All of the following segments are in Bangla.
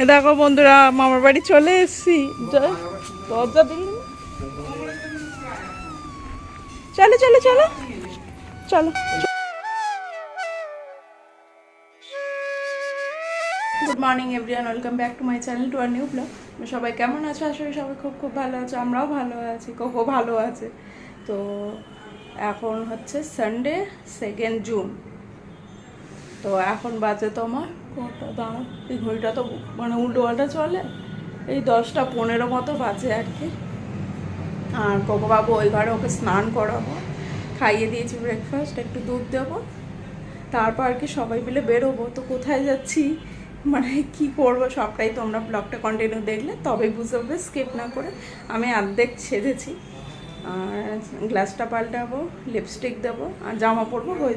এ দেখো বন্ধুরা, মামার বাড়ি চলে এসেছি। দরজা দিলি? চলো চলো চলো। চলো। Good morning everyone welcome back to my channel to our new blog সবাই কেমন আছো? আসলে সবাই খুব খুব ভালো আছো। আমরাও ভালো আছি, কোকো ভালো আছে। তো এখন হচ্ছে সানডে সেকেন্ড জুন তো এখন বাজে তোমার কটা দাঁড়া এই ঘড়িটা তো মানে উল্টো পাল্টা চলে। এই দশটা পনেরো মতো বাজে আর কি। আর কোকোবাবু ওই ঘরে ওকে স্নান করাবো। খাইয়ে দিয়েছি ব্রেকফাস্ট একটু দুধ দেবো। তারপর আর কি সবাই মিলে বেরোবো। তো কোথায় যাচ্ছি? মানে কি করব? সবটাই তোমরা ব্লগটা কন্টিনিউ দেখলে, তবেই বুঝতে পারবে স্কিপ না করে আমি অর্ধেক ছেড়েছি। আর গ্লাসটা পাল্টাবো লিপস্টিক দেবো, আর জামা পরবো, হয়ে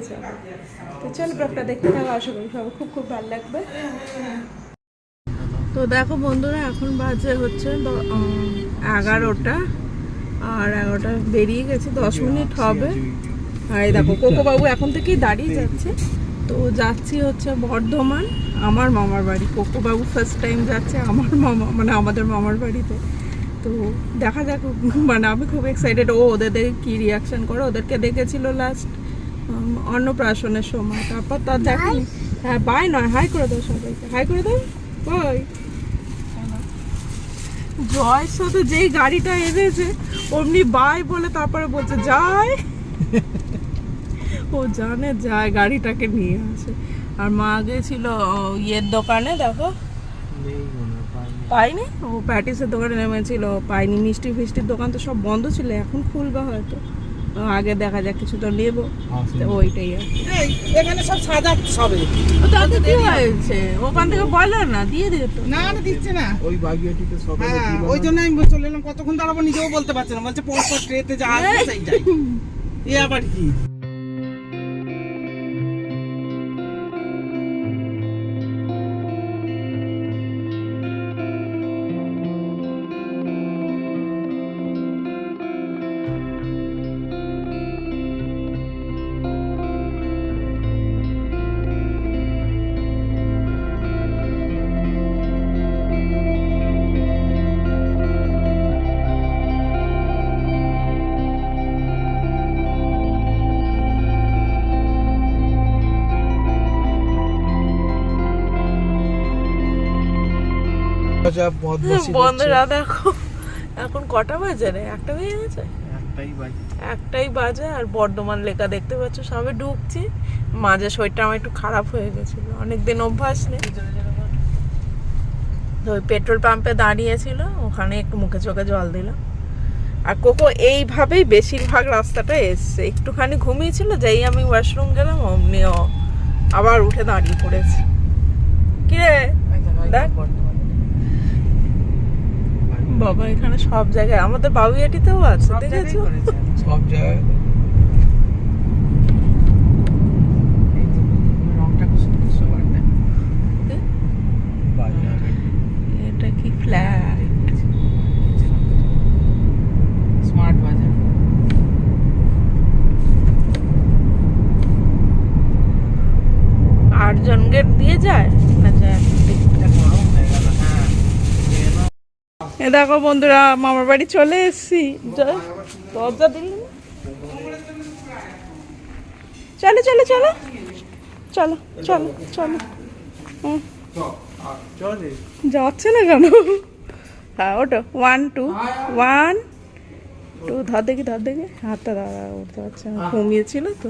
তো চলো ব্লগটা দেখতে থাকো, আশা করি সবাই খুব খুব ভালো লাগবে। তো দেখো বন্ধুরা, এখন বাজে হচ্ছে এগারোটা। আর এগারোটা বেরিয়ে গেছে, দশ মিনিট হবে। আর দেখো কোকো বাবু এখন থেকেই দাঁড়িয়ে যাচ্ছে। তো যাচ্ছি হচ্ছে বর্ধমান, আমার মামার বাড়ি। কোকো বাবু ফার্স্ট টাইম যাচ্ছে আমার মামা মানে আমাদের মামার বাড়িতে। তো দেখা যাক মানে আমি খুব এক্সাইটেড ও ওদের দেখে কী রিয়াকশন করে? ওদেরকে দেখেছিল লাস্ট অন্নপ্রাশনের সময়। তারপর তার দেখেনি হ্যাঁ বাই নয় হাই করে দাও সবাইকে। হাই করে দাও। বাই জয়ের সাথে যেই গাড়িটা এনেছে অমনি বাই বলে তারপরে বলছে যায় ও জানে যায় গাড়িটাকে নিয়ে আসে। আর মা গেছিল ইয়ের দোকানে দেখো। পাইনি। ও প্যাটিসের দোকানে নেমেছিল পাইনি। মিষ্টি ফিষ্টির দোকান তো সব বন্ধ ছিল এখন খুলবে হয়তো। আগে দেখা যাক কিছু তো নেব ওইটাই এখানে সব সাজা সবে। ও তাতে কি হয়েছে? ওখান থেকে বলে না? দিয়ে দিত না না দিচ্ছে না। ওই বাগিয়াটিতে সকালে হ্যাঁ ওই জন্য আমি চলে এলাম। কতক্ষণ দাঁড়াবো নিজেও বলতে পারছে না। বলছে পরপর ট্রেতে যা আসবে সেই যাই। এ আবার কি? যা বদমাশি বন্ধুরা দেখো এখন কটা বাজে রে? একটা বেজে গেছে? একটাই বাকি একটাই বাজে আর বর্ধমান লেখা দেখতে পাচ্ছ সবে ঢুকছি। মাঝে শরীরটা আমার একটু খারাপ হয়ে গেছিল অনেকদিন অভ্যাস নেই। ওই পেট্রোল পাম্পে দাঁড়িয়েছিল ওখানে একটু মুখে চোখে জল দিলাম। আর কোকো এইভাবেই বেশিরভাগ রাস্তাটা এসছে। একটুখানি ঘুমিয়েছিল যেই আমি ওয়াশরুম গেলাম অমনি ও আবার উঠে দাঁড়িয়ে পড়েছে। কিরে দেখ। বাবা এখানে সব জায়গায় আমাদের বাবুয়াটিতেও আছে সব জায়গায় দেখেছ? সব জায়গায়। এটা কি ফ্ল্যাট? স্মার্ট বাজার। আটজন গেট দিয়ে যায় না যায় এটা গরম হয়ে গেল হ্যাঁ এ দেখো বন্ধুরা মামার বাড়ি চলে এসেছি দরজা দিলি? চলো চলো চলো চলো চলো চলে যাচ্ছে না কেন হ্যাঁ ওটো ওয়ান টু ওয়ান টু ধর দেখি ধর দেখি হাতটা দাঁড়া উঠতে পারছে না ঘুমিয়েছিল তো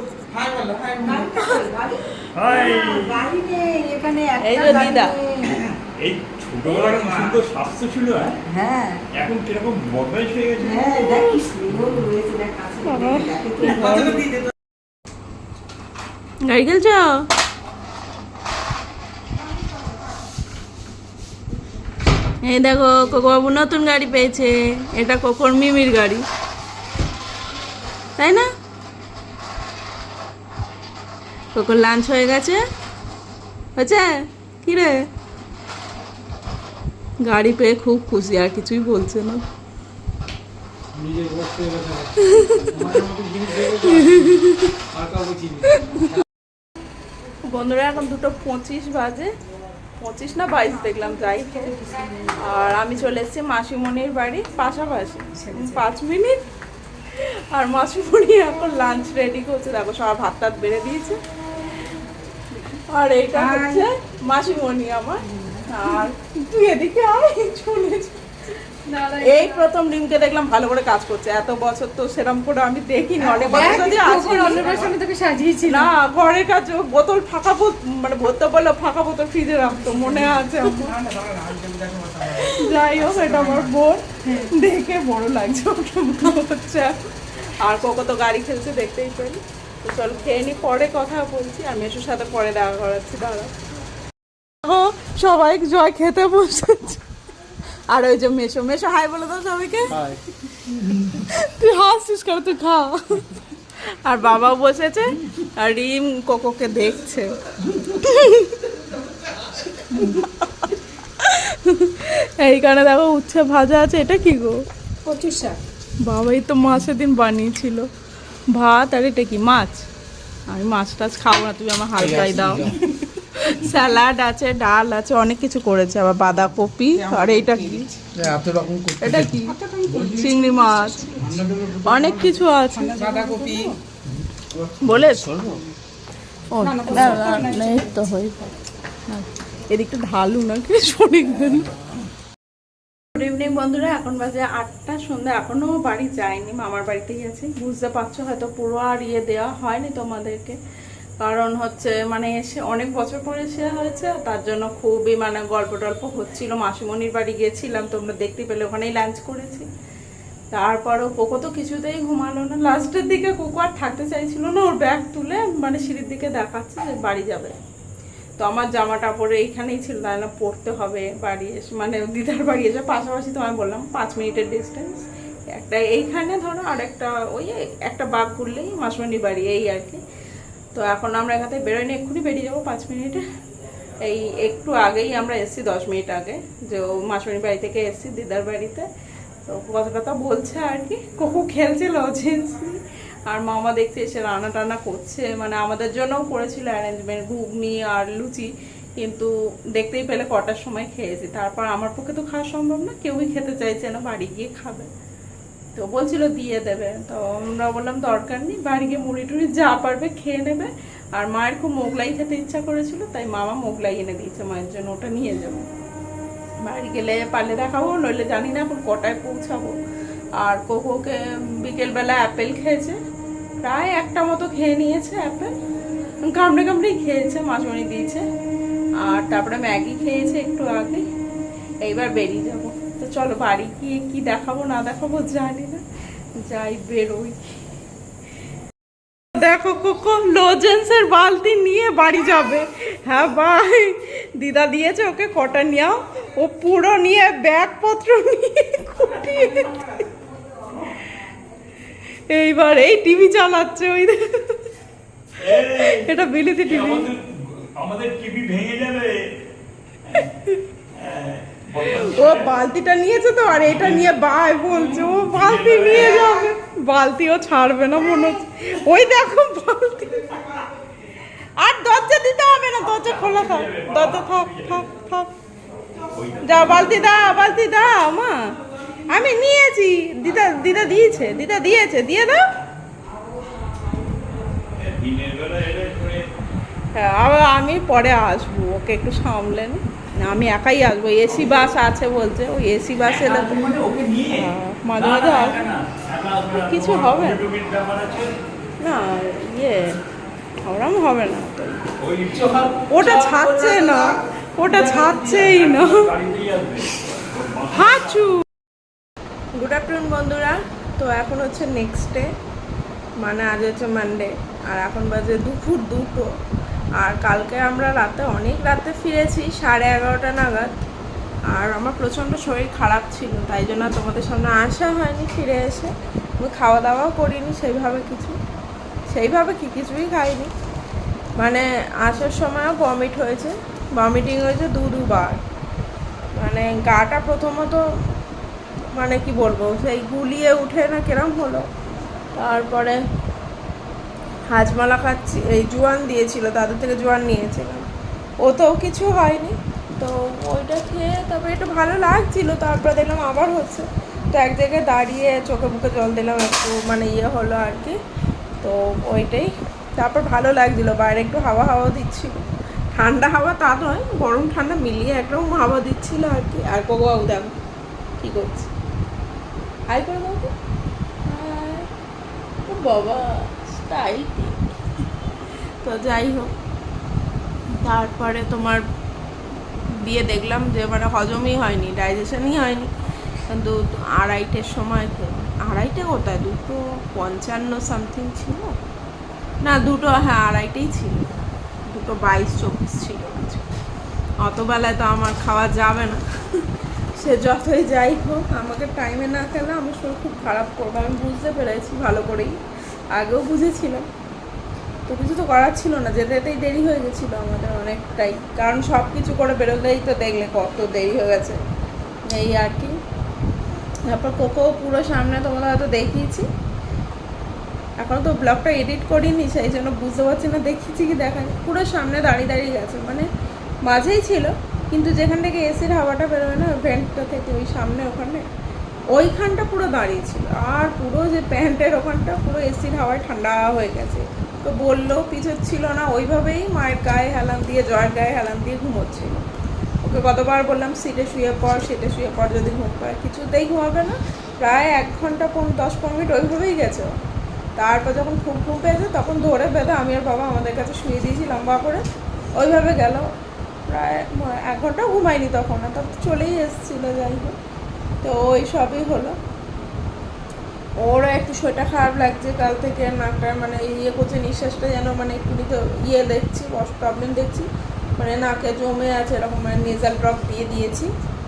হাই বলো হাই হাই এই যে দিদা। এই ছোটবেলার কি সুন্দর স্বাস্থ্য ছিল হ্যাঁ? হ্যাঁ। এখন কীরকম বদমাইশ হয়ে গেছে? হ্যাঁ দেখ কি সুন্দর রয়েছে দেখ কাছে খেলছ এই দেখো কোকোবাবু নতুন গাড়ি পেয়েছে। এটা কোকোর মিমির গাড়ি। তাই না? কোকোর লাঞ্চ হয়ে গেছে? হয়েছে? কি রে? গাড়ি পেয়ে খুব খুশি, আর কিছুই বলছে না। বন্ধুরা, এখন দুটো পঁচিশ বাজে। পঁচিশ না বাইশ দেখলাম, যাই আর আমি চলে এসেছি মাসিমণির বাড়ি, পাশাপাশি। পাঁচ মিনিট। আর মাসিমণি এখন লাঞ্চ রেডি করছে। দেখো, সবার ভাত টাত বেড়ে দিয়েছে। আর এইটা হচ্ছে মাসিমণি আমার। আর তুই এদিকে আয় চলে। এই প্রথম ডিমকে দেখলাম ভালো করে কাজ করছে। এত বছর তো সেরকম করে আমি দেখিনি অনেক বছর না ঘরের বোতল ফাঁকা মানে ভরতে বলল ফাঁকা বোতল ফ্রিজে রাখতো মনে আছে। যাই হোক এটা আমার বোন। দেখে বড় লাগছে হচ্ছে। আর কোকো তো গাড়ি খেলছে দেখতেই পেলি। তো চল খেয়ে নি পরে কথা বলছি। আর মেসোর সাথে পরে দেখা করাচ্ছি দাঁড়া ও সবাই জয় খেতে বসেছে। আর ওই যে মেসো মেসো হাই বলে দাও সবাইকে। তুই হাসছিস কেন? তুই খা। আর বাবা বসেছে আর রিম কোকোকে দেখছে। এইখানে দেখো উচ্ছে ভাজা আছে এটা কি গো? কচুর শাক। বাবাই তো মাছের দিন বানিয়েছিল। ভাত আর এটা কি মাছ? আমি মাছ টাছ খাব না তুমি আমার হালকাই দাও। স্যালাড আছে ডাল আছে অনেক কিছু করেছে আবার বাঁধাকপি আর এইটা কি? এত রকম করতে এটা কি? চিংড়ি মাছ। অনেক কিছু আছে। বাঁধাকপি। বলেছ ও না না না এই তো হয়ে এদিকটা ঢালু নাকি? শরীর গুড ইভিনিং বন্ধুরা। এখন বাজে আটটা, সন্ধ্যা। এখনও বাড়ি যায়নি মামার বাড়িতেই আছে। বুঝতে পারছ, হয়তো পুরো আর ইয়ে দেওয়া হয়নি তোমাদেরকে। কারণ হচ্ছে মানে এসে অনেক বছর পরে এসে হয়েছে তার জন্য খুবই মানে গল্প টল্প হচ্ছিল। মাসিমণির বাড়ি গেছিলাম, তোমরা দেখতে পেলে, ওখানেই লাঞ্চ করেছি। তারপরও কোকো তো কিছুতেই ঘুমালো না। লাস্টের দিকে কোকো আর থাকতে চাইছিল না, ওর ব্যাগ তুলে মানে সিঁড়ির দিকে দেখাচ্ছে যে বাড়ি যাবে। তো আমার জামাটা পরে এইখানেই ছিল তাই না পড়তে হবে বাড়ি এসে। মানে দিদার বাড়ি এসে পাশাপাশি তোমায় বললাম, পাঁচ মিনিটের ডিস্টেন্স একটা এইখানে ধরো আর একটা ওই একটা বাঘ ঘুরলেই মাসমানি বাড়ি, এই আর কি। তো এখন আমরা এখান থেকে বেরোয়নি এক্ষুনি বেরিয়ে যাব পাঁচ মিনিটে। এই একটু আগেই আমরা এসেছি, দশ মিনিট আগে, যে ও মাসমানি বাড়ি থেকে এসেছি দিদার বাড়িতে। তো কথা টথা বলছে আর কি কোকো খেলছিল জিন্স আর মামা দেখতে এসে রান্না টান্না করছে মানে আমাদের জন্যও করেছিল অ্যারেঞ্জমেন্ট ঘুগনি আর লুচি, কিন্তু দেখতেই পেলে কটার সময় খেয়েছি। তারপর আমার পক্ষে তো খাওয়া সম্ভব না, কেউই খেতে চাইছে না, বাড়ি গিয়ে খাবে। তো বলছিল দিয়ে দেবে। তো আমরা বললাম দরকার নেই, বাড়ি গিয়ে মুড়ি টুড়ি যা পারবে খেয়ে নেবে। আর মায়ের খুব মোগলাই খেতে ইচ্ছা করেছিল, তাই মামা মোগলাই এনে দিয়েছে মায়ের জন্য, ওটা নিয়ে যাব। বাড়ি গেলে পারলে দেখাবো, নইলে জানি না এখন কটায় পৌঁছাবো। আর কোকোকে বিকেলবেলা অ্যাপেল খেয়েছে প্রায় একটা মতো খেয়ে নিয়েছে অ্যাপেল কামড়ে কামড়েই খেয়েছে মাছমণি দিয়েছে। আর তারপরে ম্যাগি খেয়েছে একটু আগে। এইবার বেরিয়ে যাব। তো চলো, বাড়ি গিয়ে কি দেখাবো, না দেখাবো জানি না। যাই বেরোই। দেখো কোকো লোজেন্সের বালতি নিয়ে বাড়ি যাবে। হ্যাঁ ভাই, দিদা দিয়েছে ওকে কটা নিয়েও ও পুরো নিয়ে ব্যাগপত্র নিয়ে খুঁটিয়ে এইবার এই টিভি চালাচ্ছে ওই। এটা বিলিতি টিভি আমাদের টিভি ভেঙে যাবে। ও বালতিটা নিয়েছে তো আর এটা নিয়ে বাই বলছে ও বালতি নিয়ে যাবে। বালতিও ছাড়বে না মনে হচ্ছে। ওই দেখো বালতি। আর দরজা দিতে হবে না দরজা খোলা থাক। দরজা থাক থাক থাক। যা বালতি দা বালতি দা মা। আমি নিয়েছি। দিদা দিদা দিয়েছে দিদা দিয়েছে দিয়ে দাও। হ্যাঁ আবার আমি পরে আসব ওকে একটু সামলেন আমি একাই আসব এসি বাস আছে বলছে ওই এসি বাস এলে মাঝে মাঝে কিছু হবে না। ইয়ে ওরম হবে না। ওটা ছাড়ছে না ওটা ছাড়ছেই না। হাঁচু! গুড আফটারনুন বন্ধুরা, তো এখন হচ্ছে নেক্সট ডে মানে আজ হচ্ছে মানডে আর এখন বাজে দুপুর দুটো। আর কালকে আমরা রাতে অনেক রাতে ফিরেছি, সাড়ে এগারোটা নাগাদ। আর আমার প্রচণ্ড শরীর খারাপ ছিল, তাই জন্য তোমাদের সামনে আসা হয়নি ফিরে এসে। আমি খাওয়া দাওয়াও করিনি সেইভাবে কিছু, সেইভাবে কি কিছুই খাইনি। মানে আসার সময়ও ভমিট হয়েছে ভমিটিং হয়েছে দু দুবার মানে গাটা প্রথমত মানে কি বলব, সেই গুলিয়ে উঠে না কিরম হলো। তারপরে হাজমালা খাচ্ছি, এই জোয়ান দিয়েছিল, তাদের থেকে জোয়ান নিয়েছিলাম। ও তো কিছু হয়নি, তো ওইটা খেয়ে তারপরে একটু ভালো লাগছিল, তারপরে দেখলাম আবার হচ্ছে। তো এক জায়গায় দাঁড়িয়ে চোখে মুখে জল দিলাম, একটু মানে ইয়ে হলো আর কি। তো ওইটাই, তারপর ভালো লাগছিল, বাইরে একটু হাওয়া হাওয়া দিচ্ছিল। ঠান্ডা হাওয়া তা নয়, গরম ঠান্ডা মিলিয়ে একদম হাওয়া দিচ্ছিল আর কি। আর কোকো বাবু দেখো কী করছে? হাই করে দাও তো। ও বাবা স্টাইল তো যাই হোক, তারপরে তোমার দিয়ে দেখলাম যে মানে হজমই হয়নি ডাইজেশনই হয়নি। কিন্তু আড়াইটের সময় খেয়ে আড়াইটে কোথায়? দুটো পঞ্চান্ন সামথিং ছিল। না, দুটো হ্যাঁ আড়াইটেই ছিল। দুটো বাইশ, চব্বিশ ছিল। কিছু অত বেলায় তো আমার খাওয়া যাবে না। সে যতই যাই হোক, আমাকে টাইমে না খেলে আমার শরীর খুব খারাপ করবে। আমি বুঝতে পেরেছি ভালো করেই। আগেও বুঝেছিলাম তো কিছু তো করার ছিল না যেতে যেতেই দেরি হয়ে গেছিল আমাদের অনেকটাই। কারণ সব কিছু করে বেরোলেই তো দেখলে কত দেরি হয়ে গেছে। এই আর কি। তারপর কোকো পুরো সামনে তোমাদের হয়তো দেখিয়েছি। এখন তো ব্লগটা এডিট করিনি, সেই জন্য বুঝতে পারছি না, দেখিয়েছি কি দেখানি পুরো সামনে দাঁড়িয়ে দাঁড়িয়ে গেছে। মানে মাঝেই ছিল কিন্তু যেখান থেকে এসির হাওয়াটা বেরোয় না, ভেন্টটা থেকে ওই সামনে ওখানে, ওইখানটা পুরো দাঁড়িয়ে ছিল। আর পুরো যে প্যান্টের ওখানটা পুরো এসির হাওয়ায় ঠান্ডা হয়ে গেছে। তো বললেও ছিল না। ওইভাবেই মায়ের গায়ে হেলান দিয়ে, জয়ের গায়ে হেলান দিয়ে ঘুমোচ্ছিল। ওকে কতবার বললাম, সিটে শুয়ে পর সিটে শুয়ে পর যদি ঘুম পায়। কিছুতেই ঘুমাবে না। প্রায় এক ঘণ্টা পনেরো দশ পনেরো মিনিট ওইভাবেই গেছে। তারপর যখন ঘুম ঘুম পেয়েছে, তখন ধরে বেঁধে আমি আর বাবা আমাদের কাছে শুয়ে দিয়েছি লম্বা করে। ওইভাবে গেল। প্রায় এক ঘণ্টা ঘুমায়নি তখন তখন চলেই এসেছিল, যাই হোক। তো ওই সবই হলো। ওরও একটু শরীরটা খারাপ লাগছে, কাল থেকে নাকটা মানে ইয়ে করছে, নিঃশ্বাসটা যেন মানে একটু তো ইয়ে দেখছি প্রবলেম দেখছি। মানে নাকে জমে আছে এরকম মানে নেজাল ড্রপ দিয়ে দিয়েছি।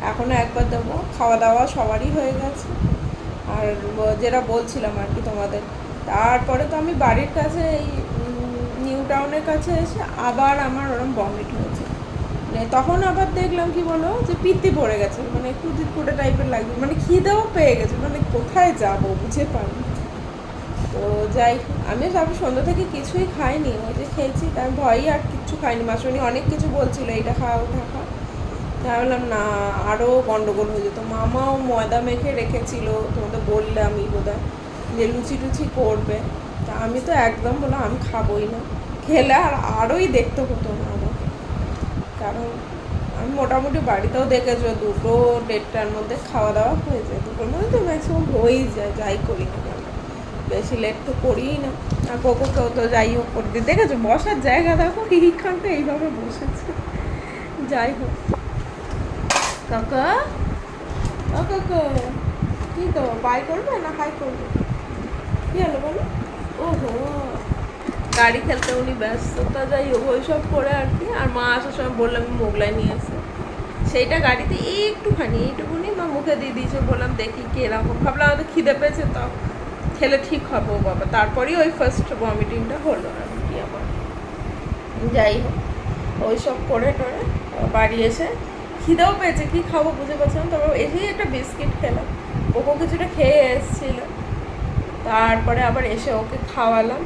এখনও একবার দেবো, খাওয়া দাওয়া সবারই হয়ে গেছে। আর যেটা বলছিলাম আর কি তোমাদের। তারপরে তো আমি বাড়ির কাছে এই নিউ টাউনের কাছে এসে আবার আমার ওরম বমিট হয়েছে মানে তখন আবার দেখলাম কি বলো যে পিত্তি পড়ে গেছে মানে একটু দিতকুটে টাইপের লাগবে মানে খিদেও পেয়ে গেছে মানে কোথায় যাব বুঝে পারি তো যাই, আমি সব সন্ধ্যা থেকে কিছুই খাইনি, ওই যে খেয়েছি তার ভয়ই আর কিচ্ছু খাইনি মাসুনি অনেক কিছু বলছিল, এইটা খাওয়া ওটা তাই বললাম, না আরও গন্ডগোল হয়ে যেত। মামাও ময়দা মেখে রেখেছিল, তোমাদের বললামই বোধহয়, যে লুচি টুচি করবে। তা আমি তো একদম বললাম, আমি খাবোই না। খেলে আর আরোই দেখতে হতো না। কারণ আমি মোটামুটি বাড়িতেও দেখেছ, দুটো দেড়টার মধ্যে খাওয়া দাওয়া হয়ে যায়। দুটোর মধ্যে তো ম্যাক্সিমাম হয়েই যায়, যাই করি না কেন। বেশি লেট তো করিই না। আর কোকোকেও তো যাই হোক করে। দিই দেখেছ, বসার জায়গা দেখো, এইখানটা এইভাবে বসেছে। যাই হোক। কাকা? কাকা, কি তো বাই করবে না হাই করবে? কি হলো বলো? ওহো। গাড়ি খেলতে উনি ব্যস্ত, তা যাই হোক, ওইসব করে আর কি। আর মা আসার সময় বললাম মোগলাই নিয়ে আসে। সেইটা গাড়িতে একটুখানি, এইটুকুনি মা মুখে দিয়ে দিয়েছে। বললাম, দেখি কি এরকম। ভাবলাম, আমাদের খিদে পেয়েছে তো, খেলে ঠিক হবে বাবা। তারপরেই ওই ফার্স্ট ভমিটিংটা হলো আর কি আমার। যাই হোক, ওইসব করে টরে বাড়ি এসে খিদেও পেয়েছে। কি খাব বুঝে পারছিলাম তারপর এসেই একটা বিস্কিট খেলাম ওকে কিছুটা খেয়ে এসেছিল। তারপরে আবার এসে ওকে খাওয়ালাম।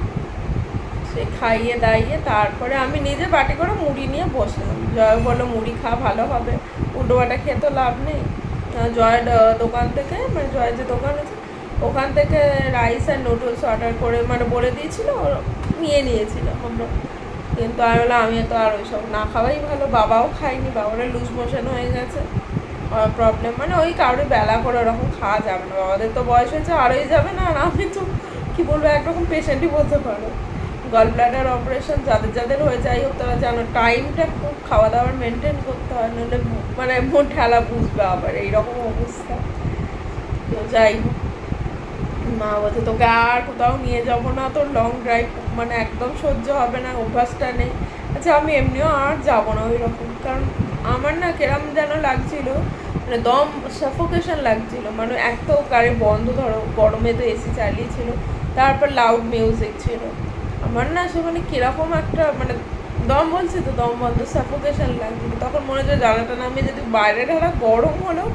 খাইয়ে দাইয়ে তারপরে আমি নিজে বাটি করে মুড়ি নিয়ে বসলাম। জয় বলল, মুড়ি খা, ভালো হবে। বাটা খেয়ে তো লাভ নেই। জয়ের দোকান থেকে মানে জয়ের যে দোকান আছে, ওখান থেকে রাইস আর নুডলস অর্ডার করে মানে বলে দিয়েছিল নিয়ে নিয়েছিলাম আমরা। কিন্তু আমি বললাম, আমি তো আর ওইসব না খাওয়াই ভালো, বাবাও খায়নি বাবারও লুজ মোশন হয়ে গেছে। প্রবলেম মানে ওই কারোর বেলা করে ওরকম খাওয়া যাবে না। বাবাদের তো বয়স হয়েছে, আরোই যাবে না, আর আমি তো, কী বলব, একরকম পেশেন্টই বলতে পারো গল ব্লাডার অপারেশন যাদের যাদের হয়ে যাই হোক, তারা জানো টাইমটা খুব খাওয়া দাওয়ার মেনটেন করতে হয় নাহলে মানে মন ঠেলা বুঝবে আবার, এইরকম অবস্থা। তো যাই হোক, মা বলছে, তোকে আর কোথাও নিয়ে যাব না, তোর লং ড্রাইভ মানে একদম সহ্য হবে না, অভ্যাসটা নেই। আচ্ছা আমি এমনিও আর যাব না ওই রকম কারণ আমার না কেরম যেন লাগছিল মানে দম সাফোকেশন লাগছিল মানে এক তো গাড়ি বন্ধ ধরো গরমে তো এসি চালিয়েছিল, তারপর লাউড মিউজিক ছিল। আমার না সেখানে কীরকম একটা মানে দম বলছে তো, দম বন্ধ সাফোকেশন লাগছিল তখন মনে হচ্ছে জানাটা নামিয়ে যদি বাইরে ঢালা গরম হলো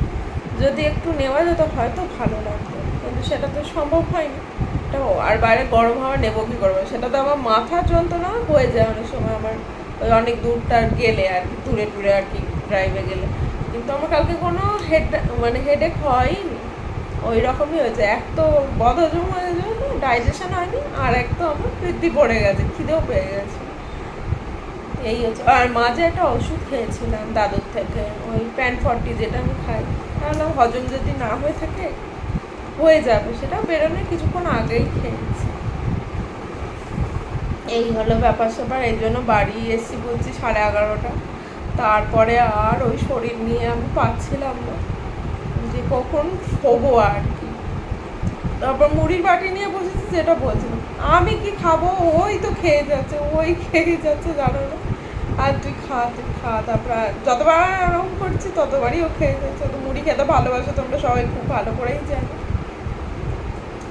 যদি একটু নেওয়া যেত, হয়তো ভালো লাগতো। কিন্তু সেটা তো সম্ভব হয়নি। আর বাইরে গরম হাওয়া নেব কি করব? সেটা তো আমার মাথার যন্ত্রণা হয়ে যায় অনেক সময় আমার। ওই অনেক দূরটা গেলে আর কি, দূরে টুরে আর কি ড্রাইভে গেলে। কিন্তু আমার কালকে কোনো হেড মানে হেডেক হয়নি। ওই রকমই হয়েছে। এক তো বদহজম হয়ে যাবে ডাইজেশন হয়নি, আর এক তো আমার বৃদ্ধি পড়ে গেছে, খিদেও পেয়ে গেছে। এই হচ্ছে। আর মাঝে একটা ওষুধ খেয়েছিলাম দাদুর থেকে, ওই প্যান ফর্টি যেটা আমি খাই। তাহলে হজম যদি না হয়ে থাকে, হয়ে যাবে সেটা বেরোনোর কিছুক্ষণ আগেই খেয়েছি। এই হলো ব্যাপার স্যাপার, এই জন্য বাড়ি এসছি বলছি সাড়ে এগারোটা। তারপরে আর ওই শরীর নিয়ে আমি পাচ্ছিলাম না। কখন শোবো আর কি। তারপর মুড়ির বাটি নিয়ে বসেছি যেটা বলছিলাম আমি কি খাব? ওই তো খেয়ে যাচ্ছে, ওই খেয়ে যাচ্ছে, জানো না। আর তুই খা তুই খা। তারপর যতবার আরম্ভ করছি, ততবারই ও খেয়ে যাচ্ছে। তো মুড়ি খেতে ভালোবাসো, তোমরা সবাই খুব ভালো করেই জানো।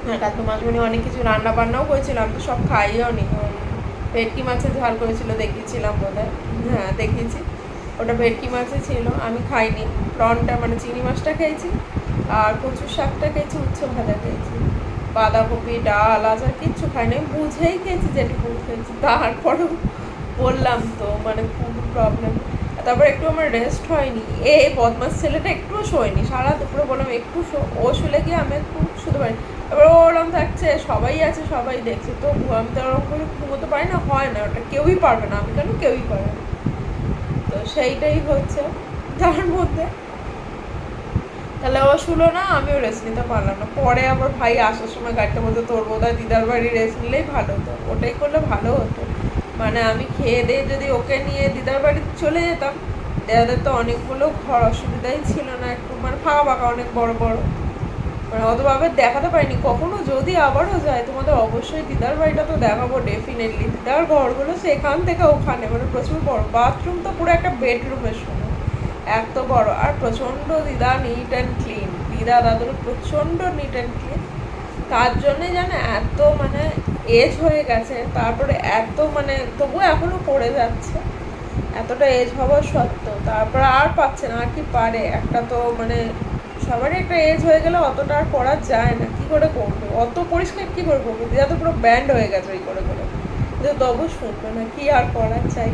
হ্যাঁ কালকে মাঝখানে অনেক কিছু রান্না বান্নাও করেছিলাম তো সব খাইও নি। ভেটকি মাছের ঝাল করেছিল, দেখিয়েছিলাম বোধ হ্যাঁ দেখিয়েছি। ওটা ভেটকি মাছই ছিল, আমি খাইনি। প্রনটা মানে চিংড়ি মাছটা খেয়েছি, আর কচুর শাকটা খেয়েছি উচ্ছে ভাজা খেয়েছি। বাঁধাকপি, ডাল, আচার কিচ্ছু খাইনি, আমি বুঝেই খেয়েছি যেটুকু খেয়েছি। তারপরেও বললাম তো মানে খুব প্রবলেম তারপর একটু আমার রেস্ট হয়নি। এ বদমাস ছেলেটা একটুও শোয়নি, সারা দুপুরে বললাম, একটু ও শুলে গিয়ে আমি একটু শুতে পারি? তারপর ও ওরম থাকছে সবাই আছে, সবাই দেখছে। তো আমি তো ওরকম ঘুমোতে পারি না, হয় না, ওটা কেউই পারবে না। আমি কেন কেউই পারে না? তো সেইটাই হচ্ছে তার মধ্যে। তাহলে ও শুলো না, আমিও রেস্ট নিতে পারলাম না। পরে আবার ভাই আসার সময় গাড়িটা বলতো তোর বোধ হয় দিদার বাড়ি রেস্ট নিলেই ভালো হতো। ওটাই করলে ভালো হতো। মানে আমি খেয়ে দিয়ে যদি ওকে নিয়ে দিদার বাড়ি চলে যেতাম দেদাদের তো অনেকগুলো ঘর অসুবিধাই ছিল না একটু। মানে ফাঁকা ফাঁকা অনেক বড় বড়। মানে অতভাবে দেখাতে পারিনি। কখনো যদি আবারও যায়, তোমাদের অবশ্যই দিদার বাড়িটা তো দেখাবো ডেফিনেটলি দিদার ঘরগুলো সেখান থেকে ওখানে মানে প্রচুর বড়। বাথরুম তো পুরো একটা বেডরুমের সময় এত বড়। আর প্রচণ্ড দিদা নিট অ্যান্ড ক্লিন দিদা দাদুর প্রচণ্ড নিট অ্যান্ড ক্লিন তার জন্যে জানো এত মানে এজ হয়ে গেছে, তারপরে এত মানে তবুও এখনও পড়ে যাচ্ছে। এতটা এজ হওয়া সত্ত্বেও, তারপরে আর পাচ্ছে না, আর কি পারে? একটা তো মানে সবারই একটা এজ হয়ে গেলে অতটা আর করা যায় না। কি করে করবে? অত পরিষ্কার কি করে করবে? দিদা তো পুরো ব্যান্ড হয়ে গেছে ওই করে করে। কিন্তু তবু শুনবে না কি আর করার চাই?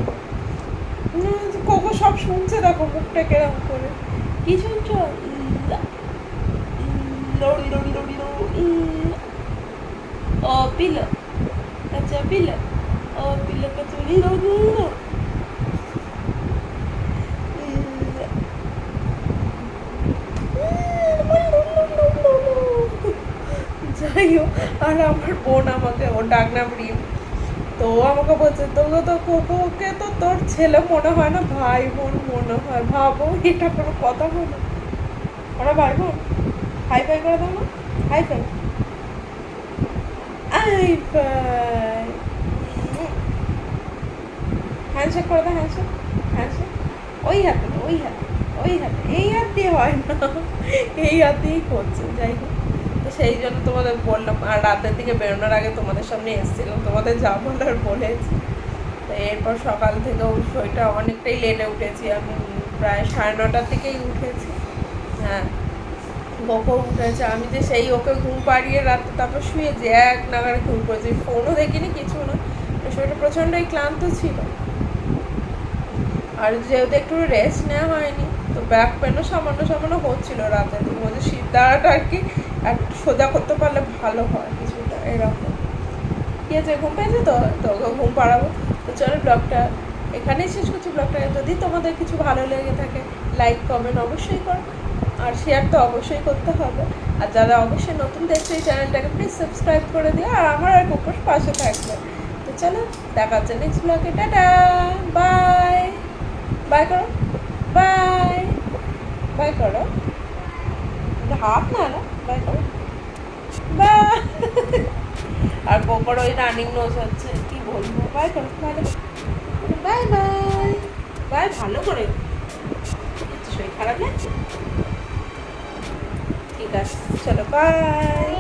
কোকো সব শুনছে দেখো মুখটা কেরম করে। কি শুনছো। ও পিলো আচ্ছা পিলো ও পিলো কচুরি ইল্লো, হোক আর আমার বোন আমাকে, ওর ডাক নাম রিম। তো ও আমাকে বলছে, তোকে তো কোকোকে তো তোর ছেলে মনে হয় না ভাই বোন মনে হয়। ভাবো, এটা কোনো কথা হলো ওরা ভাই বোন হাই ফাই করে দাও না। High five. High five. Handshake করে দাও, হ্যান্ডশেক। হ্যান্ডশেক। ওই হাতে ওই হাতে ওই হাতে। এই হাত দিয়ে হয় না। এই হাত দিয়েই করছে, যাই হোক। সেই জন্য তোমাদের বললাম, আর রাতের দিকে বেরোনোর আগে তোমাদের সামনে এসেছিলাম, তোমাদের যা বলার বলেছি। তো এরপর সকাল থেকে ওই শরীরটা অনেকটাই লেটে উঠেছি, আমি প্রায় সাড়ে নটার দিকেই উঠেছি। হ্যাঁ বকো উঠেছে, আমি যে সেই ওকে ঘুম পাড়িয়ে রাতে তারপর শুয়ে যে এক নাগারে ঘুম করেছি ফোনও দেখিনি, কিছু না। শরীরটা প্রচণ্ডই ক্লান্ত ছিল। আর যেহেতু একটু রেস্ট নেওয়া হয়নি, তো ব্যাক পেনও সামান্য সামান্য হচ্ছিল রাতে বলছে শীত দ্বারাটা আর কি একটু সোজা করতে পারলে ভালো হয় কিছুটা, এরকম। ঠিক আছে, ঘুম পেয়েছে তো? তো ঘুম পাড়াবো। তো চলো ব্লগটা এখানেই শেষ করছি ব্লগটা। যদি তোমাদের কিছু ভালো লেগে থাকে লাইক কমেন্ট অবশ্যই করো। আর শেয়ার তো অবশ্যই করতে হবে। আর যারা অবশ্যই নতুন দেখছে এই চ্যানেলটাকে প্লিজ সাবস্ক্রাইব করে দিও। আর আমার আর কুকুর পাশে থাকবে। তো চলো, দেখা হচ্ছে নেক্সট ব্লগে টাটা! বাই বাই করো। বাই বাই করো। হাত না না? বাই আর কোকর ওই রানিং নোজ হচ্ছে, কি বলব? বাই করো বাই বাই বাই ভালো করে। শরীর খারাপ না? ঠিক আছে, চলো বাই